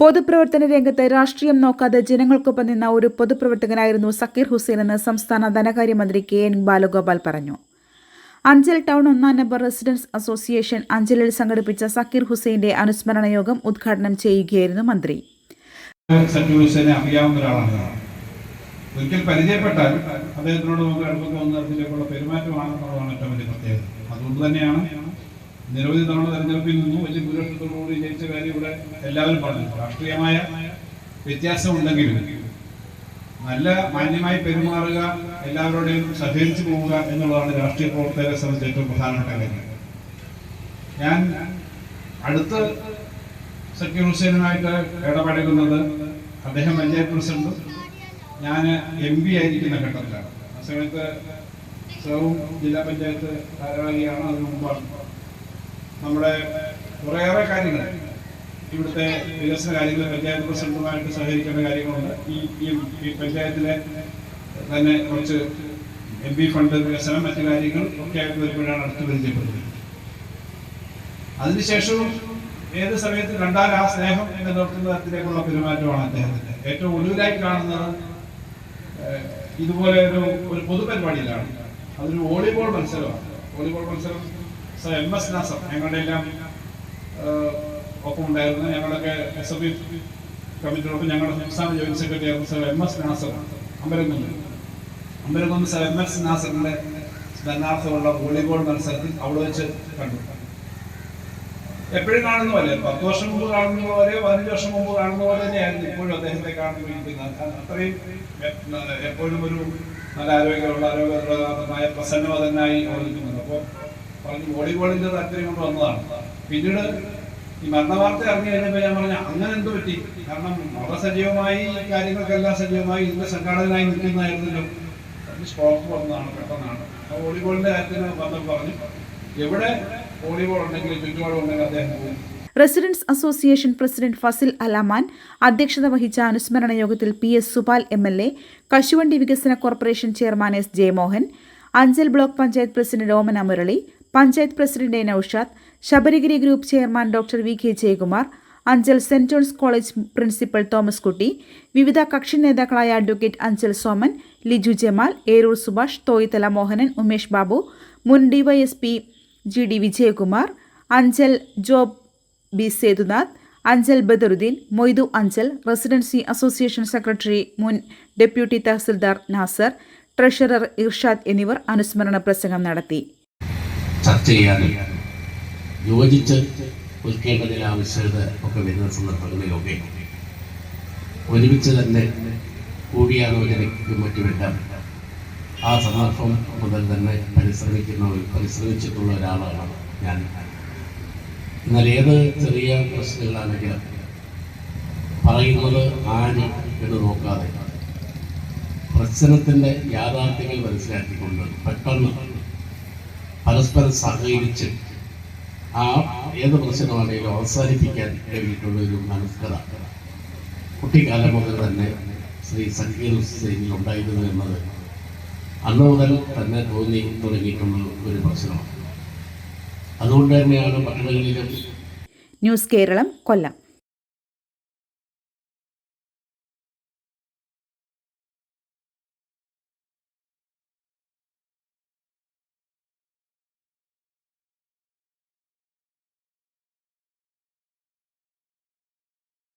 പൊതുപ്രവർത്തന രംഗത്ത് രാഷ്ട്രീയം നോക്കാതെ ജനങ്ങൾക്കൊപ്പം നിന്ന ഒരു പൊതുപ്രവർത്തകനായിരുന്നു സക്കീർ ഹുസൈൻ എന്ന് സംസ്ഥാന ധനകാര്യമന്ത്രി കെ എൻ ബാലഗോപാൽ പറഞ്ഞു. അഞ്ചൽ ടൗൺ ഒന്നാം നമ്പർ റെസിഡൻസ് അസോസിയേഷൻ അഞ്ചലിൽ സംഘടിപ്പിച്ച സക്കീർ ഹുസൈന്റെ അനുസ്മരണ യോഗം ഉദ്ഘാടനം ചെയ്യുകയായിരുന്നു മന്ത്രി. സക്കീർ ഹുസൈനെ അറിയാവുന്ന ഒരാളാണ്. ഒരിക്കൽ പരിചയപ്പെട്ടാൽ അദ്ദേഹത്തിനോട് നമുക്ക് അടുപ്പം തോന്നുന്ന തരത്തിലേക്കുള്ള പെരുമാറ്റമാണെന്നുള്ളതാണ് ഏറ്റവും വലിയ പ്രത്യേകത. അതുകൊണ്ട് തന്നെയാണ് നിരവധി തവണ തെരഞ്ഞെടുപ്പിൽ നിന്നും. വലിയ ഭൂരിപക്ഷത്തോടുകൂടി ജയിച്ച കാര്യം ഇവിടെ എല്ലാവരും പറഞ്ഞു. രാഷ്ട്രീയമായ വ്യത്യാസമുണ്ടെങ്കിലും നല്ല മാന്യമായി പെരുമാറുക എല്ലാവരുടെയും സഹകരിച്ചു പോവുക എന്നുള്ളതാണ് രാഷ്ട്രീയ പ്രവർത്തകരെ സംബന്ധിച്ച് ഏറ്റവും പ്രധാനപ്പെട്ട കാര്യം. ഞാൻ അടുത്ത് സക്കീർ ഹുസൈനുമായിട്ട് ഇടപഴകുന്നത് അദ്ദേഹം പഞ്ചായത്ത് പ്രസിഡന്റ് ഞാൻ എം പി ആയിരിക്കുന്ന ഘട്ടത്തിലാണ്. ആ സമയത്ത് സൗം ജില്ലാ പഞ്ചായത്ത് ഭാരവാഹിയാണ്. അതിനു മുമ്പാണ്. നമ്മുടെ കുറേയേറെ കാര്യങ്ങൾ. ഇവിടുത്തെ വികസന കാര്യങ്ങൾ പഞ്ചായത്ത് പ്രസിഡന്റുമായിട്ട് സഹകരിക്കേണ്ട കാര്യങ്ങളുണ്ട്. ഈ ഈ പഞ്ചായത്തിലെ തന്നെ കുറച്ച് എം പി ഫണ്ട് വികസനം മറ്റു കാര്യങ്ങൾ ഒക്കെ ആയിട്ട് വരുമ്പോഴാണ് അടുത്ത് പരിചയപ്പെടുന്നത്. അതിനുശേഷവും ഏത് സമയത്ത് കണ്ടാൽ ആ സ്നേഹം നിലനിർത്തുന്ന തരത്തിലേക്കുള്ള പെരുമാറ്റമാണ് അദ്ദേഹത്തിന്റെ. ഏറ്റവും ഒടുവിലായി കാണുന്നത് ഇതുപോലെ ഒരു ഒരു പൊതുപരിപാടിയിലാണ്. അതൊരു വോളിബോൾ മത്സരമാണ്. വോളിബോൾ മത്സരം എം എസ് നാസർ ഞങ്ങളുടെ എല്ലാം ഏഹ്, ഒപ്പം ഉണ്ടായിരുന്നു ഞങ്ങളുടെയൊക്കെ എസ് എഫ് ഐ കമ്മിറ്റിയോടൊപ്പം ഞങ്ങളുടെ സംസ്ഥാന ജോയിന്റ് സെക്രട്ടറി ആയിരുന്നു sir M S Nasar Ambalakkunnu Ambalakkunnu sir M S നാസറിന്റെ സ്മരണാർത്ഥമുള്ള വോളിബോൾ മത്സരത്തിൽ അവിടെ വെച്ച് കണ്ടു. എപ്പോഴും കാണുന്ന പോലെ പത്ത് വർഷം മുമ്പ് കാണുന്ന പോലെ പതിനഞ്ച് വർഷം മുമ്പ് കാണുന്ന പോലെ തന്നെയായിരുന്നു ഇപ്പോഴും അദ്ദേഹത്തെ കാണുന്നിരിക്കുന്നത് അത്രയും എപ്പോഴും ഒരു നല്ല ആരോഗ്യമുള്ള ആരോഗ്യപ്രദമായ പ്രസന്നവതനായി അവിടെ അപ്പോൾ പറഞ്ഞു വോളിബോളിന്റെ താല്പര്യം കൊണ്ട് വന്നതാണ്. പിന്നീട് ഈ മരണവാർത്ത അറിഞ്ഞു കഴിഞ്ഞപ്പോൾ ഞാൻ പറഞ്ഞു അങ്ങനെ എന്ത് പറ്റി? കാരണം വളരെ സജീവമായി കാര്യങ്ങൾക്കെല്ലാം സജീവമായി ഇതിന്റെ സംഘാടകനായി നിൽക്കുന്നതായിരുന്നല്ലോ. സ്ട്രോക്ക് വന്നതാണ് പെട്ടെന്നാണ്. ആ വോളിബോളിന്റെ കാര്യത്തിന് വന്നപ്പോൾ പറഞ്ഞു എവിടെ വോളിബോൾ ഉണ്ടെങ്കിലും ചുറ്റുപാടും ഉണ്ടെങ്കിൽ അദ്ദേഹം പോകും. Residence association president Fasil Alaman അധ്യക്ഷത വഹിച്ച അനുസ്മരണ യോഗത്തിൽ P S Supal M L A കശുവണ്ടി വികസന corporation chairman S Jayamohan Anchal block panchayat president Omana Murali panchayat president Naushad Sabarigiri group chairman doctor V K Jayakumar Anchal saint John's college principal Thomas Kutty വിവിധ കക്ഷി നേതാക്കളായ advocate Anchal Soman Liju Jamal Eroor Subhash Thoyithala Mohanan Umesh Babu മുൻ DYSP G D Vijayakumar Anchal Job B Sethunath Anchal Badaruddin Moidu Anchal residency association secretary മുൻ deputy tahsildar Nasar treasurer Irshad എന്നിവർ അനുസ്മരണ പ്രസംഗം നടത്തി. ചർച്ച ചെയ്യാനും യോജിച്ച് നിൽക്കേണ്ട ചില ആവശ്യകത ഒക്കെ വരുന്ന സന്ദർഭങ്ങളിലൊക്കെ ഒരുമിച്ച് തന്നെ കൂടിയാലോചനയ്ക്കും വേണ്ട ആ സന്ദർഭം മുതൽ തന്നെ പരിശ്രമിക്കുന്ന പരിശ്രമിച്ചിട്ടുള്ള ഒരാളാണ് ഞാൻ. എന്നാൽ ഏത് ചെറിയ പ്രശ്നങ്ങളാണെങ്കിലും പറയുന്നത് ആര് എന്ന് നോക്കാതെ പ്രശ്നത്തിന്റെ യാഥാർത്ഥ്യങ്ങൾ മനസ്സിലാക്കിക്കൊണ്ട് പെട്ടെന്ന് പരസ്പരം സഹകരിച്ച് ആ ഏത് പ്രശ്നമാണെങ്കിലും അവസാനിപ്പിക്കാൻ കഴിഞ്ഞിട്ടുള്ള ഒരു മനസ്കത. കുട്ടിക്കാലം മുതൽ തന്നെ ശ്രീ സക്കീർ ഹുസൈനിൽ ഉണ്ടായിരുന്നു എന്നത് അന്ന് മുതൽ തന്നെ തോന്നി തുടങ്ങിയിട്ടുള്ള ഒരു പ്രശ്നമാണ്. അതുകൊണ്ട് തന്നെയാണ് പട്ടണങ്ങളിലും ന്യൂസ് കേരളം കൊല്ലം.